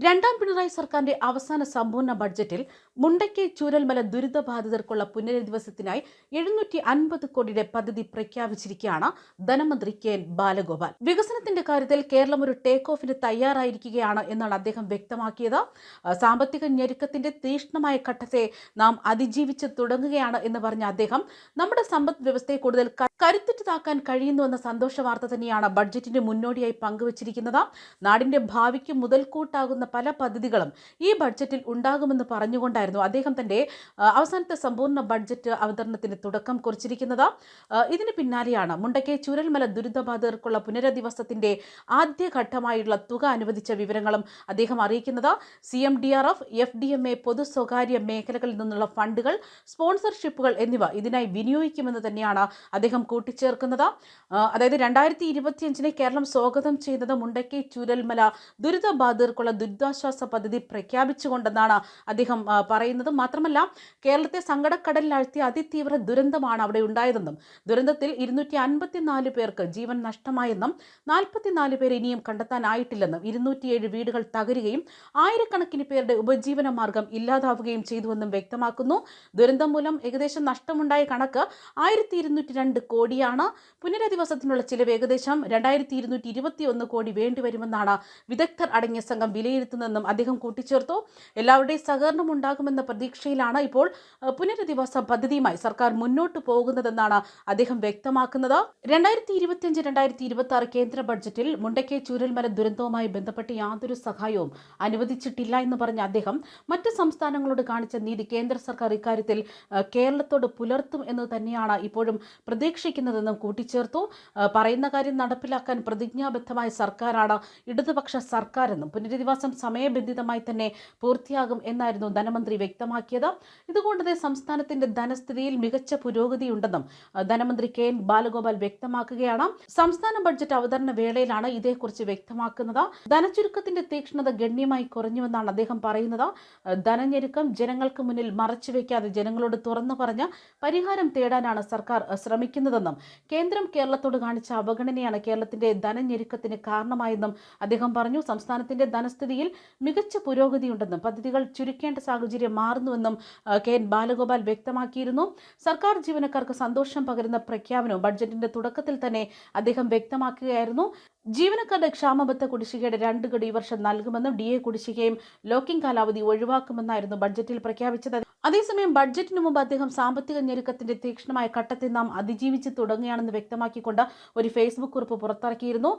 രണ്ടാം പിണറായി സർക്കാരിന്റെ അവസാന സമ്പൂർണ ബഡ്ജറ്റിൽ മുണ്ടയ്ക്ക് ചൂരൽമല ദുരിതബാധിതർക്കുള്ള പുനരധിവാസത്തിനായി എഴുന്നൂറ്റി അൻപത് കോടിയുടെ പദ്ധതി പ്രഖ്യാപിച്ചിരിക്കുകയാണ് ധനമന്ത്രി കെ എൻ ബാലഗോപാൽ. വികസനത്തിന്റെ കാര്യത്തിൽ കേരളം ഒരു ടേക്ക് ഓഫിന് തയ്യാറായിരിക്കുകയാണ് എന്നാണ് അദ്ദേഹം വ്യക്തമാക്കിയത്. സാമ്പത്തിക ഞെരുക്കത്തിന്റെ തീക്ഷ്ണമായ ഘട്ടത്തെ നാം അതിജീവിച്ച് തുടങ്ങുകയാണ് എന്ന് പറഞ്ഞ അദ്ദേഹം നമ്മുടെ സമ്പദ് വ്യവസ്ഥയെ കൂടുതൽ കരുത്തുറ്റതാക്കാൻ കഴിയുന്നുവെന്ന സന്തോഷ വാർത്ത തന്നെയാണ് ബഡ്ജറ്റിന്റെ മുന്നോടിയായി പങ്കുവച്ചിരിക്കുന്നത്. നാടിന്റെ ഭാവിക്ക് മുതൽക്കൂട്ടാകുന്ന പല പദ്ധതികളും ഈ ബഡ്ജറ്റിൽ ഉണ്ടാകുമെന്ന് പറഞ്ഞുകൊണ്ടായിരുന്നു അദ്ദേഹം തന്റെ അവസാനത്തെ സമ്പൂർണ ബഡ്ജറ്റ് അവതരണത്തിന് തുടക്കം കുറിച്ചിരിക്കുന്നത്. ഇതിന് പിന്നാലെയാണ് മുണ്ടക്കെ ചുരൽമല ദുരിതബാധിതർക്കുള്ള പുനരധിവാസത്തിന്റെ ആദ്യഘട്ടമായുള്ള തുക അനുവദിച്ച വിവരങ്ങളും അദ്ദേഹം അറിയിക്കുന്നത്. C M D R F F D M A പൊതു സ്വകാര്യ മേഖലകളിൽ നിന്നുള്ള ഫണ്ടുകൾ സ്പോൺസർഷിപ്പുകൾ എന്നിവ ഇതിനായി വിനിയോഗിക്കുമെന്ന് തന്നെയാണ് അദ്ദേഹം കൂട്ടിച്ചേർക്കുന്നത്. അതായത് രണ്ടായിരത്തി ഇരുപത്തിയഞ്ചിനെ കേരളം സ്വാഗതം ചെയ്യുന്നത് മുണ്ടക്കെ ചുരൽമല ദുരിതബാധിതർക്കുള്ള ദുരിതാശ്വാസ പദ്ധതി പ്രഖ്യാപിച്ചുകൊണ്ടെന്നാണ് അദ്ദേഹം പറയുന്നത്. മാത്രമല്ല കേരളത്തെ സങ്കടക്കടലിലാഴ്ത്തിയ അതിതീവ്ര ദുരന്തമാണ് അവിടെ ഉണ്ടായതെന്നും ദുരന്തത്തിൽ ഇരുന്നൂറ്റി അൻപത്തിനാല് പേർക്ക് ജീവൻ നഷ്ടമായെന്നും നാൽപ്പത്തിനാല് പേർ ഇനിയും കണ്ടെത്താനായിട്ടില്ലെന്നും ഇരുന്നൂറ്റിയേഴ് വീടുകൾ തകരുകയും ആയിരക്കണക്കിന് പേരുടെ ഉപജീവന മാർഗം ഇല്ലാതാവുകയും ചെയ്തുവെന്നും വ്യക്തമാക്കുന്നു. ദുരന്തം മൂലം ഏകദേശം നഷ്ടമുണ്ടായ കണക്ക് ആയിരത്തി ഇരുന്നൂറ്റി രണ്ട് കോടിയാണ്. പുനരധിവാസത്തിനുള്ള ചിലവ് ഏകദേശം രണ്ടായിരത്തി ഇരുന്നൂറ്റി ഇരുപത്തി ഒന്ന് കോടി വേണ്ടിവരുമെന്നാണ് വിദഗ്ധർ അടങ്ങിയ സംഘം വിലയിരുത്തുന്നതെന്നും അദ്ദേഹം കൂട്ടിച്ചേർത്തു. എല്ലാവരുടെയും സഹകരണം ഉണ്ടാകുമെന്ന പ്രതീക്ഷയിലാണ് ഇപ്പോൾ പുനരധിവാസ പദ്ധതിയുമായി സർക്കാർ മുന്നോട്ട് പോകുന്നതെന്നാണ് അദ്ദേഹം വ്യക്തമാക്കുന്നത്. രണ്ടായിരത്തി ഇരുപത്തിയഞ്ച് രണ്ടായിരത്തി ഇരുപത്തി ആറ് കേന്ദ്ര ബഡ്ജറ്റിൽ മുണ്ടക്കെ ചൂരൽമല ദുരന്തവുമായി ബന്ധപ്പെട്ട് യാതൊരു സഹായവും അനുവദിച്ചിട്ടില്ല എന്ന് പറഞ്ഞ അദ്ദേഹം മറ്റ് സംസ്ഥാനങ്ങളോട് കാണിച്ച നീതി കേന്ദ്ര സർക്കാർ ഇക്കാര്യത്തിൽ കേരളത്തോട് പുലർത്തും എന്ന് തന്നെയാണ് ഇപ്പോഴും പ്രതീക്ഷിക്കുന്നതെന്നും കൂട്ടിച്ചേർത്തു. പറയുന്ന കാര്യം നടപ്പിലാക്കാൻ പ്രതിജ്ഞാബദ്ധമായ സർക്കാരാണ് ഇടതുപക്ഷ സർക്കാരെന്നും പുനരധിവാസം സമയബന്ധിതമായി തന്നെ പൂർത്തിയാകും എന്നായിരുന്നു ധനമന്ത്രി വ്യക്തമാക്കിയത്. ഇതുകൊണ്ട് തന്നെ സംസ്ഥാനത്തിന്റെ ധനസ്ഥിതിയിൽ മികച്ച പുരോഗതിയുണ്ടെന്നും ധനമന്ത്രി കെ എൻ ബാലഗോപാൽ വ്യക്തമാക്കുകയാണ്. സംസ്ഥാന ബഡ്ജറ്റ് അവതരണ വേളയിലാണ് ഇതേക്കുറിച്ച് വ്യക്തമാക്കുന്നത്. ധനചുരുക്കത്തിന്റെ തീക്ഷ്ണത ഗണ്യമായി കുറഞ്ഞുവെന്നാണ് അദ്ദേഹം പറയുന്നത്. ധനഞ്ഞെരുക്കം ജനങ്ങൾക്ക് മുന്നിൽ മറച്ചുവെക്കാതെ ജനങ്ങളോട് തുറന്നു പറഞ്ഞ് പരിഹാരം തേടാനാണ് സർക്കാർ ശ്രമിക്കുന്നതെന്നും കേന്ദ്രം കേരളത്തോട് കാണിച്ച അവഗണനയാണ് കേരളത്തിന്റെ ധനഞ്ഞെരുക്കത്തിന് കാരണമായെന്നും അദ്ദേഹം പറഞ്ഞു. സംസ്ഥാനത്തിന്റെ ധനസ്ഥിതിയിൽ മികച്ച പുരോഗതിയുണ്ടെന്നും പദ്ധതികൾ ചുരുക്കേണ്ട സാഹചര്യം മാറുന്നുവെന്നും കെ എൻ ബാലഗോപാൽ വ്യക്തമാക്കിയിരുന്നു. സർക്കാർ ജീവനക്കാർക്ക് സന്തോഷം പകരുന്ന പ്രഖ്യാപനവും ബഡ്ജറ്റിന്റെ തുടക്കത്തിൽ തന്നെ അദ്ദേഹം വ്യക്തമാക്കുകയായിരുന്നു. ജീവനക്കാരുടെ ക്ഷാമബത്ത കുടിശ്ശികയുടെ രണ്ട് ഈ വർഷം നൽകുമെന്നും ഡി എ കുടിശ്ശികയും ലോക്കിംഗ് കാലാവധി ഒഴിവാക്കുമെന്നായിരുന്നു ബഡ്ജറ്റിൽ പ്രഖ്യാപിച്ചത്. അതേസമയം ബഡ്ജറ്റിന് മുമ്പ് അദ്ദേഹം സാമ്പത്തിക ഞെരുക്കത്തിന്റെ തീക്ഷണമായ ഘട്ടത്തിൽ നാം അതിജീവിച്ച് തുടങ്ങുകയാണെന്ന് വ്യക്തമാക്കിക്കൊണ്ട് ഒരു ഫേസ്ബുക്ക് കുറിപ്പ് പുറത്തിറക്കിയിരുന്നു.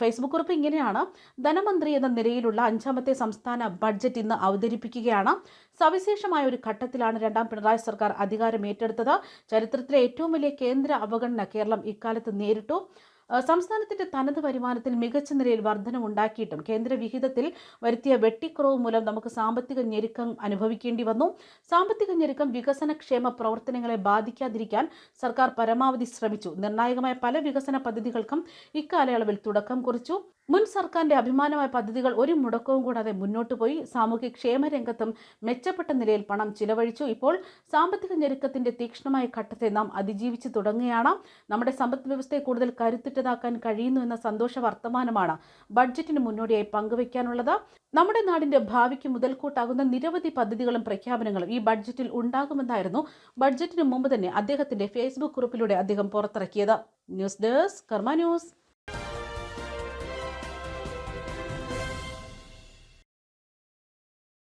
ഫേസ്ബുക്ക് കുറിപ്പ് ഇങ്ങനെയാണ്. ധനമന്ത്രി എന്ന നിലയിലുള്ള അഞ്ചാമത്തെ സംസ്ഥാന ബഡ്ജറ്റ് ഇന്ന് അവതരിപ്പിക്കുകയാണ്. സവിശേഷമായ ഒരു ഘട്ടത്തിലാണ് രണ്ടാം പിണറായി സർക്കാർ അധികാരം ഏറ്റെടുത്തത്. ചരിത്രത്തിലെ ഏറ്റവും വലിയ കേന്ദ്ര അവഗണന കേരളം ഇക്കാലത്ത് നേരിട്ടു. സംസ്ഥാനത്തിന്റെ തനത് വരുമാനത്തിൽ മികച്ച നിലയിൽ വർധനമുണ്ടാക്കിയിട്ടും കേന്ദ്ര വിഹിതത്തിൽ വരുത്തിയ വെട്ടിക്കുറവ് മൂലം നമുക്ക് സാമ്പത്തിക ഞെരുക്കം അനുഭവിക്കേണ്ടി വന്നു. സാമ്പത്തിക ഞെരുക്കം വികസനക്ഷേമ പ്രവർത്തനങ്ങളെ ബാധിക്കാതിരിക്കാൻ സർക്കാർ പരമാവധി ശ്രമിച്ചു. നിർണായകമായ പല വികസന പദ്ധതികൾക്കും ഇക്കാലയളവിൽ തുടക്കം കുറിച്ചു. മുൻ സർക്കാരിന്റെ അഭിമാനമായ പദ്ധതികൾ ഒരു മുടക്കവും കൂടാതെ മുന്നോട്ട് പോയി. സാമൂഹ്യ ക്ഷേമ രംഗത്തും മെച്ചപ്പെട്ട നിലയിൽ പണം ചിലവഴിച്ചു. ഇപ്പോൾ സാമ്പത്തിക ഞെരുക്കത്തിന്റെ തീക്ഷ്ണമായ ഘട്ടത്തെ നാം അതിജീവിച്ച് തുടങ്ങുകയാണ്. നമ്മുടെ സമ്പദ് വ്യവസ്ഥയെ കൂടുതൽ കരുത്തുറ്റതാക്കാൻ കഴിയുന്നു എന്ന സന്തോഷ വർത്തമാനമാണ് ബഡ്ജറ്റിന് മുന്നോടിയായി പങ്കുവയ്ക്കാനുള്ളത്. നമ്മുടെ നാടിന്റെ ഭാവിക്ക് മുതൽക്കൂട്ടാകുന്ന നിരവധി പദ്ധതികളും പ്രഖ്യാപനങ്ങളും ഈ ബഡ്ജറ്റിൽ ഉണ്ടാകുമെന്നായിരുന്നു ബഡ്ജറ്റിന് മുമ്പ് തന്നെ അദ്ദേഹത്തിന്റെ ഫേസ്ബുക്ക് കുറിപ്പിലൂടെ അദ്ദേഹം പുറത്തിറക്കിയത്. News desk Karma news.